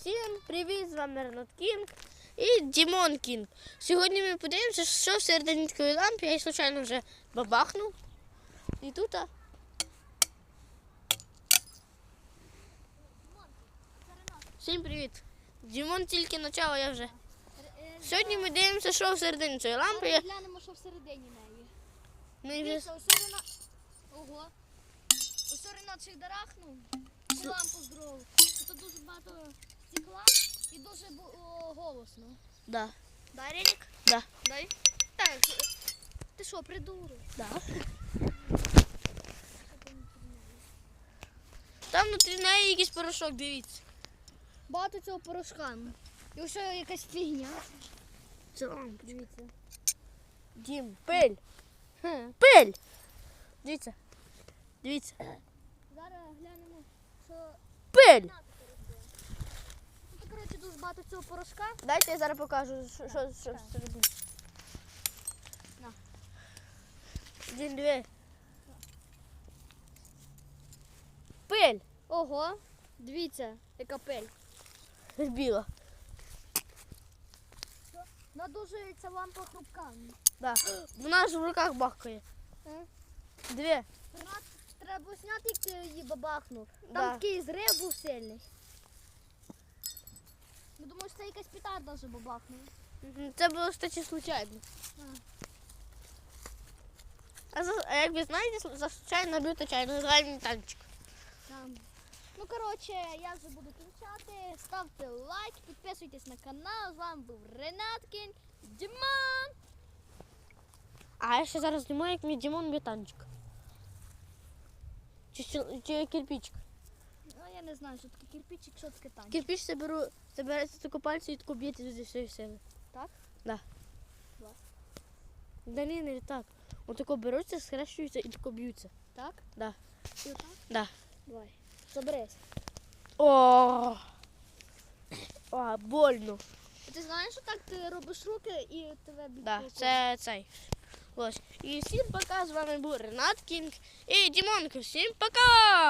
Всім привіт! З вами Ренат Кінг і Дімон Кінг. Сьогодні ми подивимося, що в серединської лампі я случайно вже бабахнув. І тут. а, Всім привіт! Дімон тільки а я вже. Сьогодні ми дивимося, що в середині цієї лампи. Я- глянемо, що всередині неї. Ми вже... Дивіться, ось. Ого. Ось Ренат ще й дарахнув. Лампу здорову. Тут дуже багато стекла і дуже о, голосно. Да. Дай, Ренік? Да. Дай. Так. Ти що, придурок? Да. Там внутрі неї якийсь порошок, дивіться. Багато цього порошка. І ось якась фігня. Це лампа. Дивіться. Дім, пиль. Пиль. Дивіться. Дивіться. Зараз глянемо, що Пиль. Багато цього порошка. Дайте я зараз покажу, що, що, що всередині. На. Один, дві. Пиль. Ого. Дивіться, яка пель. Біла. Вона дуже ця лампа хрупка. Да. Вона ж в руках бахкає. Е? Дві. Треба зняти, як ти її бабахнув. Там Да. такий зрив був сильний. Ну, думаю, що це якась петарда вже бабахнула. Це було, кстати, случайно. А. А, за, а як ви знаєте, за случайно набито чайну гральний танчик. Там. Ну, коротше, я вже буду кінчати. Ставте лайк, підписуйтесь на канал. З вами був Ренаткін, Діман. А я ще зараз знімаю, як мій Дімон б'є танчик. Чи, чи, чи кирпичик. Ну, я не знаю, що таке кирпичик, що таке танк. Кирпич це беру, це береться таку пальцю і таку б'єте зі всієї сили. Так? Да. Клас. Да ні, не так. Отако беруться, схрещуються і тако б'ються. Так? Да. І отак? Да. Давай. Заберись. О, О больно. Ти знаєш, що так ти робиш руки і тебе б'ють. Да, це цей. Ось. І всім пока. З вами був Ренат Кінг і Дімонко. Всім пока!